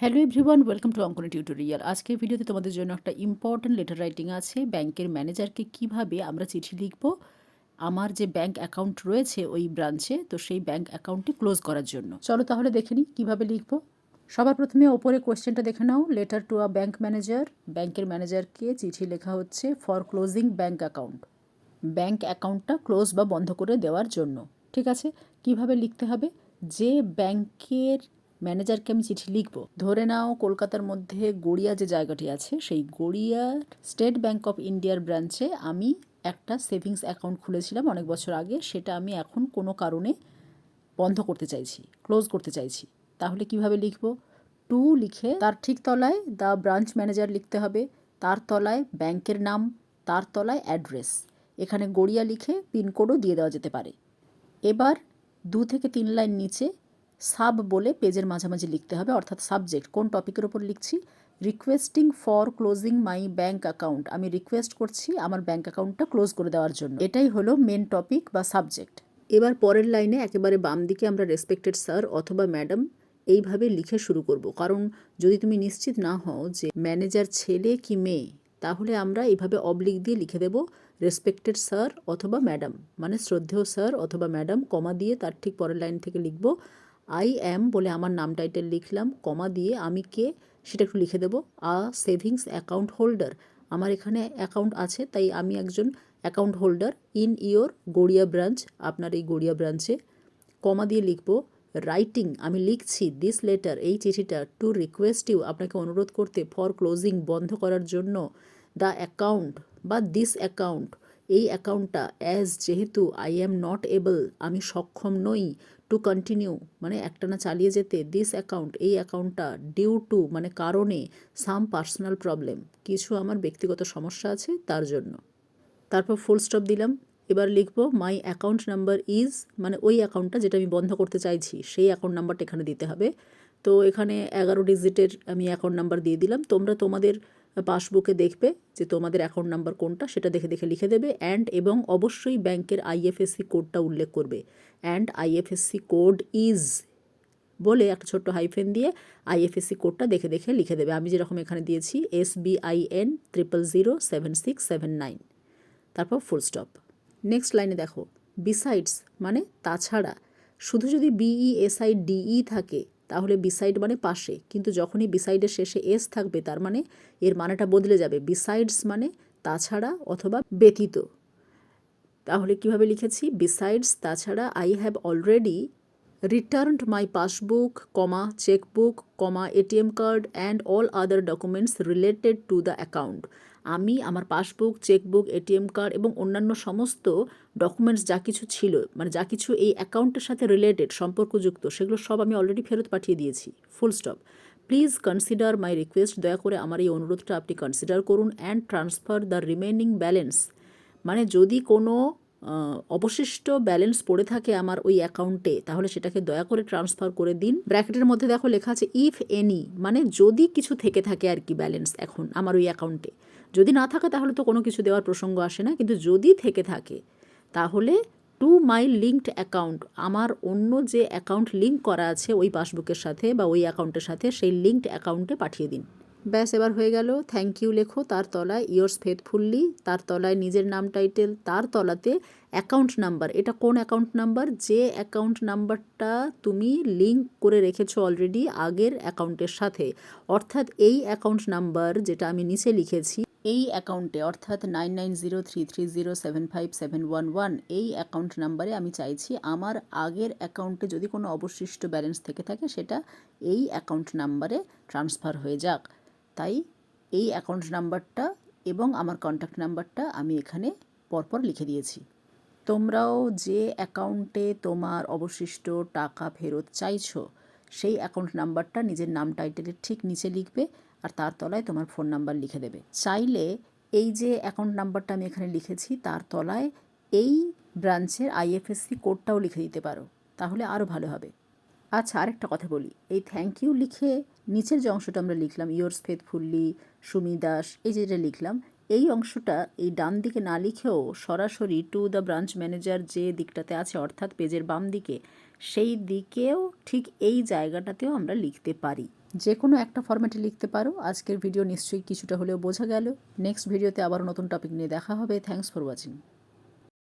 Hello everyone welcome to Ankan tutorial আজকের ভিডিওতে তোমাদের জন্য একটা ইম্পর্ট্যান্ট লেটার রাইটিং আছে। ব্যাংকের ম্যানেজারকে কীভাবে আমরা চিঠি লিখব? আমার যে ব্যাংক অ্যাকাউন্ট রয়েছে ওই ব্রাঞ্চে তো সেই ব্যাংক অ্যাকাউন্টটি ক্লোজ করার জন্য। চলো তাহলে দেখে নিই কীভাবে লিখব। সবার প্রথমে ওপরে কোয়েশ্চেনটা দেখে নাও। Letter to a bank manager ব্যাংকের ম্যানেজারকে চিঠি লেখা হচ্ছে for closing bank account bank অ্যাকাউন্টটা ক্লোজ বা বন্ধ করে দেওয়ার জন্য। ঠিক আছে? কীভাবে লিখতে হবে? যে ব্যাংকের ম্যানেজারকে আমি চিঠি লিখব। ধরে নাও কলকাতার মধ্যে গড়িয়া যে জায়গাটি আছে, সেই গড়িয়ার স্টেট ব্যাংক অফ ইন্ডিয়ার ব্রাঞ্চে আমি একটা সেভিংস অ্যাকাউন্ট খুলেছিলাম অনেক বছর আগে। সেটা আমি এখন কোনো কারণে বন্ধ করতে চাইছি, ক্লোজ করতে চাইছি। তাহলে কীভাবে লিখব? টু লিখে তার ঠিক তলায় দ্য ব্রাঞ্চ ম্যানেজার লিখতে হবে। তার তলায় ব্যাংকের নাম, তার তলায় অ্যাড্রেস। এখানে গড়িয়া লিখে পিনকোডও দিয়ে দেওয়া যেতে পারে। এবার দু থেকে তিন লাইন নিচে সাব বলে পেজের মাঝামাঝি লিখতে হবে, অর্থাৎ সাবজেক্ট কোন টপিকের ওপর লিখছি? Requesting for closing my bank account আমি রিকোয়েস্ট করছি আমার ব্যাঙ্ক অ্যাকাউন্টটা ক্লোজ করে দেওয়ার জন্য। এটাই হলো মেন টপিক বা সাবজেক্ট এবার পরের লাইনে একেবারে বাম দিকে আমরা রেসপেক্টেড স্যার অথবা ম্যাডাম এইভাবে লিখে শুরু করব। কারণ যদি তুমি নিশ্চিত না হও যে ম্যানেজার ছেলে কি মেয়ে, তাহলে আমরা এইভাবে অবলিক দিয়ে লিখে দেব রেসপেক্টেড স্যার অথবা ম্যাডাম মানে শ্রদ্ধেয় স্যার অথবা ম্যাডাম কমা দিয়ে তার ঠিক পরের লাইন থেকে লিখব আই অ্যাম বলে আমার নাম টাইটেল লিখলাম, কমা দিয়ে আমি কে সেটা একটু লিখে দেবো। A savings account holder. আমার এখানে অ্যাকাউন্ট আছে, তাই আমি একজন account holder in your Garia branch, আপনার এই গড়িয়া ব্রাঞ্চে। কমা দিয়ে লিখব, রাইটিং, আমি লিখছি দিস লেটার, এই চিঠিটা টু রিকোয়েস্ট ইউ, আপনাকে অনুরোধ করতে ফর ক্লোজিং বন্ধ করার জন্য দ্য অ্যাকাউন্ট বা দিস অ্যাকাউন্ট। এই অ্যাকাউন্টটা অ্যাজ যেহেতু আই অ্যাম নট এবল, আমি সক্ষম নই টু কন্টিনিউ মানে একটানা চালিয়ে যেতে, দিস অ্যাকাউন্ট, এই অ্যাকাউন্টটা ডিউ টু মানে কারণে সাম পার্সোনাল প্রবলেম, কিছু আমার ব্যক্তিগত সমস্যা আছে তার জন্য। তারপর ফুল স্টপ দিলাম, এবার লিখব, মাই অ্যাকাউন্ট নাম্বার ইজ মানে ওই অ্যাকাউন্টটা যেটা আমি বন্ধ করতে চাইছি, সেই অ্যাকাউন্ট নাম্বারটা এখানে দিতে হবে। তো এখানে এগারো ডিজিটের আমি অ্যাকাউন্ট নাম্বার দিয়ে দিলাম, তোমরা তোমাদের পাসবুকে দেখবে যে তোমাদের অ্যাকাউন্ট নাম্বার কোনটা, সেটা দেখে দেখে লিখে দেবে অ্যান্ড এবং অবশ্যই ব্যাংকের আইএফএসসি কোডটা উল্লেখ করবে। অ্যান্ড আইএফএসসি কোড ইজ বলে একটা ছোট্ট হাইফেন দিয়ে আইএফএসসি কোডটা দেখে দেখে লিখে দেবে। আমি যেরকম এখানে দিয়েছি S B I N triple zero seven six seven nine তারপর ফুল স্টপ নেক্সট লাইনে দেখো বিসাইডস মানে তাছাড়া। শুধু যদি বিই এসআই ডিই থাকে তাহলে বিসাইড মানে পাশে। কিন্তু যখনই বিসাইডের শেষে এস থাকবে, তার মানে এর মানেটা বদলে যাবে। বিসাইডস মানে তাছাড়া অথবা ব্যতীত। তাহলে কীভাবে লিখেছি? বিসাইডস তাছাড়া I have already returned my passbook comma chequebook comma ATM card and all other documents related to the account আমি আমার পাসবুক চেকবুক এটিএম কার্ড এবং অন্যান্য সমস্ত ডকুমেন্টস যা কিছু ছিল মানে যা কিছু এই অ্যাকাউন্টের সাথে রিলেটেড সম্পর্কযুক্ত, সেগুলো সব আমি অলরেডি ফেরত পাঠিয়ে দিয়েছি। Full stop please consider my request দয়া করে আমার এই অনুরোধটা আপনি কনসিডার করুন and transfer the remaining balance মানে যদি কোনো অবশিষ্ট ব্যালেন্স পড়ে থাকে আমার ওই অ্যাকাউন্টে তাহলে সেটাকে দয়া করে ট্রান্সফার করে দিন। ব্র্যাকেটের মধ্যে দেখো লেখা আছে ইফ এনি মানে যদি কিছু থেকে থাকে আর কি ব্যালেন্স এখন আমার ওই অ্যাকাউন্টে যদি না থাকে তাহলে তো কোনো কিছু দেওয়ার প্রসঙ্গ আসে না, কিন্তু যদি থেকে থাকে, তাহলে টু মাই লিঙ্কড অ্যাকাউন্ট আমার অন্য যে অ্যাকাউন্ট লিঙ্ক করা আছে ওই পাসবুকের সাথে বা ওই অ্যাকাউন্টের সাথে, সেই লিঙ্কড অ্যাকাউন্টে পাঠিয়ে দিন। ব্যাস, এবার হয়ে গেল। থ্যাংক ইউ লেখো তার তলায় ইয়ার্স ফেথফুল্লি তার তলায় নিজের নাম টাইটেল তার তলাতে অ্যাকাউন্ট নাম্বার এটা কোন অ্যাকাউন্ট নাম্বার যে অ্যাকাউন্ট নাম্বারটা তুমি লিঙ্ক করে রেখেছো অলরেডি আগের অ্যাকাউন্টের সাথে। অর্থাৎ এই অ্যাকাউন্ট নাম্বার যেটা আমি নিচে লিখেছি, এই অ্যাকাউন্টে অর্থাৎ nine nine zero three three zero seven five seven one one এই অ্যাকাউন্ট নাম্বারে আমি চাইছি আমার আগের অ্যাকাউন্টে যদি কোনো অবশিষ্ট ব্যালেন্স থেকে থাকে, সেটা এই অ্যাকাউন্ট নাম্বারে ট্রান্সফার হয়ে যাক। তাই এই অ্যাকাউন্ট নাম্বারটা এবং আমার কন্ট্যাক্ট নাম্বারটা আমি এখানে পরপর লিখে দিয়েছি। তোমরাও যে অ্যাকাউন্টে তোমার অবশিষ্ট টাকা ফেরত চাইছো, সেই অ্যাকাউন্ট নাম্বারটা নিজের নাম টাইটেলের ঠিক নিচে লিখবে আর তার তলায় তোমার ফোন নাম্বার লিখে দেবে। চাইলে এই যে অ্যাকাউন্ট নাম্বারটা আমি এখানে লিখেছি, তার তলায় এই ব্রাঞ্চের আইএফএসসি কোডটাও লিখে দিতে পারো, তাহলে আরও ভালো হবে। আচ্ছা আরেকটা কথা বলি। এই থ্যাংক ইউ লিখে নিচের যে অংশটা আমরা লিখলাম, ইয়োর্স ফেথফুল্লি সুমি দাস এই যেটা লিখলাম, এই অংশটা এই ডান দিকে না লিখেও সরাসরি টু দ্য ব্রাঞ্চ ম্যানেজার যে দিকটাতে আছে, অর্থাৎ পেজের বাম দিকে, সেই দিকেও ঠিক এই জায়গাটাতেও আমরা লিখতে পারি। যে কোনো একটা ফরম্যাটে লিখতে পারো। আজকের ভিডিও নিশ্চয়ই কিছুটা হলেও বোঝা গেল। নেক্সট ভিডিওতে আবার নতুন টপিক নিয়ে দেখা হবে। Thanks for watching